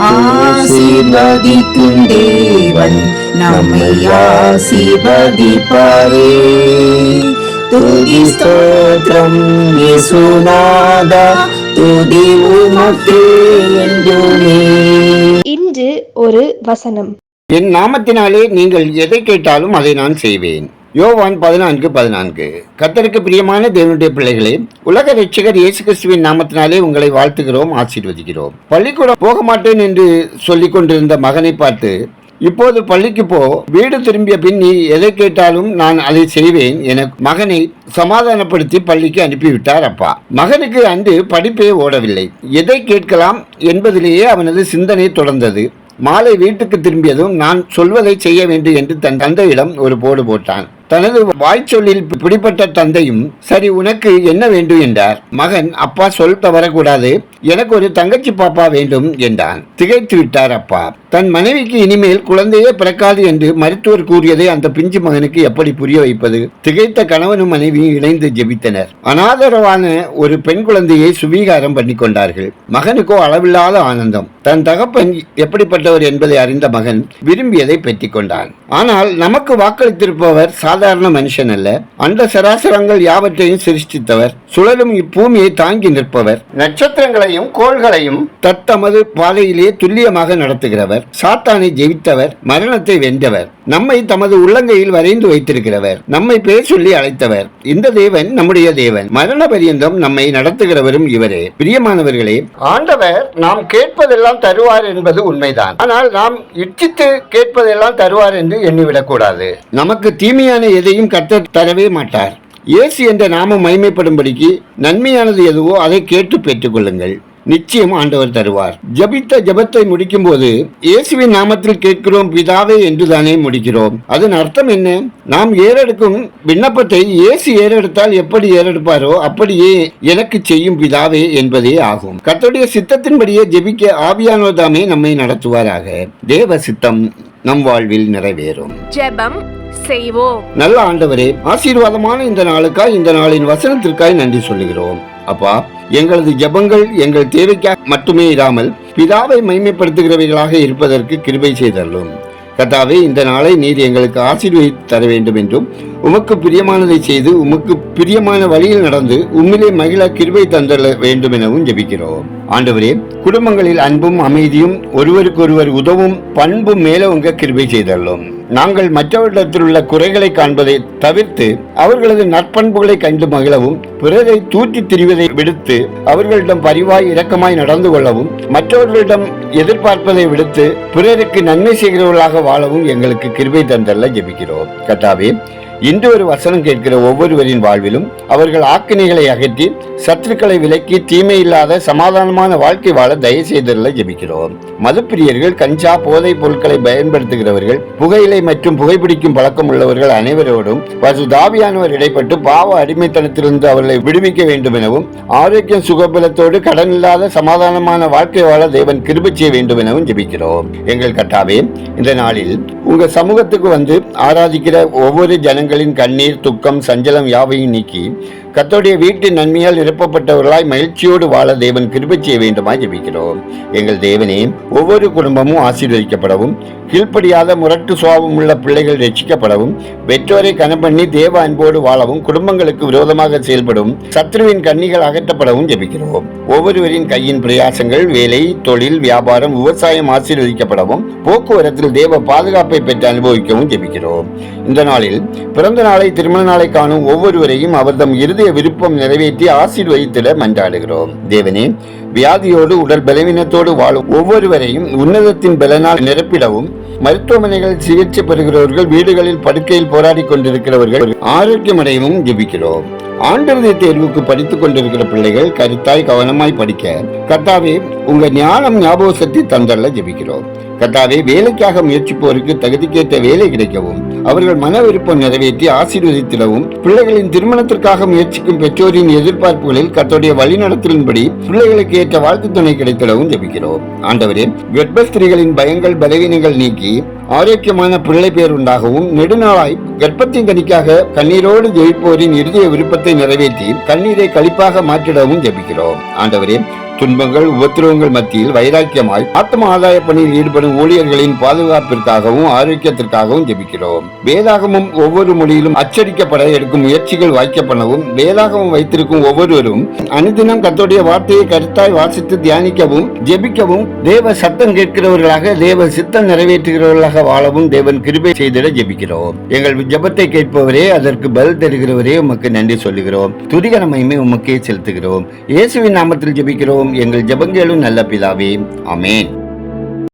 ஆசீர்வதிக்கும் தேவன் நம்மை ஆசீர்வதிப்பாரே. துதி ஸ்தோத்திரம் இயேசுநாதா துதி உமக்கே என்றுமே. இன்று ஒரு வசனம். என் நாமத்தினாலே நீங்கள் எதை கேட்டாலும் அதை நான் செய்வேன். யோவான் பதினான்கு பதினான்கு. கத்தருக்கு பிரியமான தேவனுடைய பிள்ளைகளே உலக ரட்சகர் இயேசு கிறிஸ்துவின் நாமத்தினாலே உங்களை வாழ்த்துகிறோம் ஆசீர்வதிக்கிறோம். பள்ளிக்கூடம் போக மாட்டேன் என்று சொல்லிக் கொண்டிருந்த மகனை பார்த்து இப்போது பள்ளிக்கு போ வீடு திரும்பிய பின் நீ எதை கேட்டாலும் நான் அதை செய்வேன் என மகனை சமாதானப்படுத்தி பள்ளிக்கு அனுப்பிவிட்டார் அப்பா. மகனுக்கு அன்று படிப்பே ஓடவில்லை. எதை கேட்கலாம் என்பதிலேயே அவனது சிந்தனை தொடர்ந்தது. மாலை வீட்டுக்கு திரும்பியதும் நான் சொல்வதை செய்ய வேண்டும் என்று தன் தந்தையிடம் ஒரு போடு போட்டான். தனது வாய்ச்சொல்லில் பிடிப்பட்ட தந்தையும் சரி உனக்கு என்ன வேண்டும்? என்றார். மகன் அப்பா சொல் தவறக்கூடாது. எனக்கு ஒரு தங்கச்சி பாப்பா வேண்டும் என்றான். திகைத்து விட்டார் அப்பா. தன் மனைவிக்கு இனிமேல் குழந்தையே பிறக்காது என்று மருத்துவர் கூறியதை அந்த பிஞ்சு மகனுக்கு எப்படி புரிய வைப்பது? திகைத்த கணவனும் மனைவியும் இணைந்து ஜெபித்தனர். அனாதரவான ஒரு பெண் குழந்தையை சுவீகாரம் பண்ணி கொண்டார்கள். மகனுக்கோ அளவில்லாத ஆனந்தம். தன் தகப்பன் எப்படிப்பட்டவர் என்பதை அறிந்த மகன் விரும்பியதை பெற்றிக் கொண்டான். ஆனால் நமக்கு வாக்களித்திருப்பவர் சா சாதாரண மனுஷன் அல்ல. அந்த சராசரங்கள் யாவற்றையும் சிருஷ்டித்தவர். சுழலும் இப்பூமியை தாங்கி நிற்பவர். நட்சத்திரங்களையும் கோள்களையும் தத்தமது பாதையிலேயே துல்லியமாக நடத்துகிறவர். சாத்தானை ஜெயித்தவர். மரணத்தை வென்றவர். நம்மை தமது உள்ளங்கையில் வரைந்து வைத்திருக்கிறவர். நம்மை பேர் சொல்லி அழைத்தவர். இந்த தேவன் நம்முடைய தேவன். மரண பரியந்தம் நம்மை நடத்துகிறவரும் இவரே. பிரியமானவர்களே ஆண்டவர் நாம் கேட்பதெல்லாம் தருவார் என்பது உண்மைதான். ஆனால் நாம் இச்சித்து கேட்பதெல்லாம் தருவார் என்று எண்ணிவிடக் கூடாது நமக்கு தீமையான எதையும் கர்த்தர் தரவே மாட்டார். இயேசு என்ற நாமம் மகிமைப்படும்படிக்கு நன்மையானது எதுவோ அதை கேட்டு பெற்றுக்கொள்ளுங்கள். நிச்சயம் ஆண்டவர் தருவார். ஜபித்த ஜபத்தை முடிக்கும் போது இயேசுவின் நாமத்தில் கேட்கிறோம் பிதாவே என்றுதானே முடிக்கிறோம்? அதன் அர்த்தம் என்ன? நாம் ஏறெடுக்கும் விண்ணப்பத்தை இயேசு ஏறெடுத்தால் எப்படி ஏறெடுப்பாரோ அப்படியே எனக்கு செய்யும் பிதாவே என்பதே ஆகும். கத்தோடைய சித்தத்தின்படியே ஜெபிக்க ஆவியானவர் தாமே நம்மை நடத்துவாராக. தேவ சித்தம் நம் வாழ்வில் நிறைவேறும். ஜெபம் செய்வோம். நல்ல ஆண்டவரே ஆசீர்வாதமான இந்த நாளுக்காய் இந்த நாளின் வசனத்திற்காய் நன்றி சொல்லுகிறோம். அப்பா எங்களது ஜபங்கள் எங்கள் தேவைக்காக மட்டுமே இராமல் பிதாவை மைமைப்படுத்துகிறவைகளாக இருப்பதற்கு கிருபை செய்தள்ளும் கத்தாவே இந்த நாளை நீர் எங்களுக்கு ஆசீர்வதித்து தர வேண்டும் என்றும் உமக்கு பிரியமானதை செய்து உமக்கு பிரியமான வழியில் நடந்து உம்மிலே மகிழ கிருவை தந்தள்ள வேண்டும் எனவும் ஜெபிக்கிறோம். ஆண்டவரே குடும்பங்களில் அன்பும் அமைதியும் ஒருவருக்கொருவர் உதவும் பண்பும் மேல உங்க கிருபை செய்தள்ளோம். நாங்கள் மற்றவர்களிடத்தில் உள்ள குறைகளை காண்பதை தவிர்த்து அவர்களது நற்பண்புகளை கண்டு மகிழவும் பிறரை தூற்றி திரிவதை விடுத்து அவர்களிடம் பரிவாய் இரக்கமாய் நடந்து கொள்ளவும் மற்றவர்களிடம் எதிர்பார்ப்பதை விடுத்து பிறருக்கு நன்மை செய்கிறவர்களாக வாழவும் எங்களுக்கு கிருபை தந்தல்ல ஜெபிக்கிறோம். கத்தாவே இன்று ஒரு வசனம் கேட்கிற ஒவ்வொருவரின் வாழ்விலும் அவர்கள் ஆக்கினைகளை அகற்றி சத்துருக்களை விலக்கி தீமை இல்லாத சமாதானமான வாழ்க்கை வாழ தயவு செய்தல்ல ஜெபிக்கிறோம். மதுப்பிரியர்கள் கஞ்சா போதைப் பொருட்களை பயன்படுத்துகிறவர்கள் புகையிலை மற்றும் புகைப்பிடிக்கும் பழக்கம் உள்ளவர்கள் அனைவரோடும் வசுதாவியானவர் இடைப்பட்டு பாவ அடிமைத்தனத்திலிருந்து அவர்களை விடுவிக்க வேண்டும் எனவும் ஆரோக்கியம் சுகபலத்தோடு கடன் இல்லாத சமாதானமான வாழ்க்கை வாழ தேவன் கிருபி செய்ய வேண்டும் எனவும் ஜெபிக்கிறோம். எங்கள் கட்டாவே இந்த நாளில் உங்க சமூகத்துக்கு வந்து ஆராதிக்கிற ஒவ்வொரு ஜனங்களின் கண்ணீர் துக்கம் சஞ்சலம் யாவையும் நீக்கி கத்தோடைய வீட்டு நன்மையால் நிரப்பப்பட்டவர்களாய் மகிழ்ச்சியோடு வாழ தேவன் கிருபை செய்ய வேண்டுமாய் ஜெபிக்கிறோம். எங்கள் தேவனே ஒவ்வொரு குடும்பமும் ஆசீர்வதிக்கப்படவும் கீழ்ப்படியாத முரட்டு சுவாபம் உள்ள பிள்ளைகள் ரட்சிக்கப்படவும் பெற்றோரை கனப்பண்ணி தேவ அன்போடு வாழவும் குடும்பங்களுக்கு விரோதமாக செயல்படும் சத்ருவின் கண்ணிகள் அகற்றப்படவும் ஜெபிக்கிறோம். ஒவ்வொருவரின் கையின் பிரயாசங்கள் வேலை தொழில் வியாபாரம் விவசாயம் ஆசீர்வதிக்கப்படவும் போக்குவரத்தில் தேவ பாதுகாப்பை பெற்று அனுபவிக்கவும் ஜெபிக்கிறோம். இந்த நாளில் பிறந்த நாளை திருமண நாளை காணும் ஒவ்வொருவரையும் அவர்தம் இறுதி இருதய விருப்பம் நிறைவேற்றி ஆசீர்வதித்திட மன்றாடுகிறோம். தேவனே வியாதியோடு உடல் பலவீனத்தோடு வாழும் ஒவ்வொருவரையும் உன்னதத்தின் பலனால் நிரப்பிடவும் மருத்துவமனைகளில் சிகிச்சை பெறுகிறவர்கள் வீடுகளில் படுக்கையில் போராடி கொண்டிருக்கிறவர்கள் ஆரோக்கியமடையவும் ஜெபிக்கிறோம். ஆண்டவதை தேர்வுக்கு படித்துக் கொண்டிருக்கிற பிள்ளைகள் கருத்தாய் கவனமாய் படிக்க கர்த்தாவே உங்க ஞானம் ஞாபக சக்தி தந்தல்ல ஜெபிக்கிறோம். கர்த்தாவே வேலைக்காக முயற்சிப்போருக்கு தகுதிக்கேற்ற வேலை கிடைக்கவும் அவர்கள் மன விருப்பம் நிறைவேற்றி ஆசீர்வதித்திடவும் பிள்ளைகளின் திருமணத்திற்காக முயற்சிக்கும் பெற்றோரின் எதிர்பார்ப்புகளில் கத்தோடைய வழிநடத்தலின்படி பிள்ளைகளுக்கு ஏற்ற வாழ்க்கை துணை கிடைத்திடவும் ஜெபிக்கிறோம். ஆண்டவரே கர்ப்பஸ்திரிகளின் பயங்கள் பலவீனங்கள் நீக்கி ஆரோக்கியமான பிள்ளை பேர் உண்டாகவும் நெடுநாளாய் கர்ப்பத்தின் கனிக்காக கண்ணீரோடு ஜெயிப்போரின் இறுதிய விருப்பத்தை நிறைவேற்றி கண்ணீரை கழிப்பாக மாற்றிடவும் ஜெபிக்கிறோம். ஆண்டவரே துன்பங்கள் உபத்திரவங்கள் மத்தியில் வைராக்கியமாய் ஆத்ம ஆதாய பணியில் ஈடுபடும் ஊழியர்களின் பாதுகாப்பிற்காகவும் ஆரோக்கியத்திற்காகவும் ஜெபிக்கிறோம். வேதாகமும் ஒவ்வொரு மொழியிலும் அச்சடிக்கப்பட எடுக்கும் முயற்சிகள் வாய்க்கப்படவும் வேதாகமம் வைத்திருக்கும் ஒவ்வொருவரும் அனுதினம் கத்தோடைய வார்த்தையை கருத்தாய் வாசித்து தியானிக்கவும் ஜெபிக்கவும் தேவ சத்தம் கேட்கிறவர்களாக தேவ சித்தம் நிறைவேற்றுகிறவர்களாக வாழவும் தேவன் கிருபை செய்திட ஜெபிக்கிறோம். எங்கள் ஜெபத்தை கேட்பவரே அதற்கு பதில் தருகிறவரே உமக்கு நன்றி சொல்லுகிறோம். துதிகர உமக்கே செலுத்துகிறோம். இயேசுவின் நாமத்தில் ஜெபிக்கிறோம். எங்கள் ஜெபங்களும் நல்ல பிதாவே. அமேன்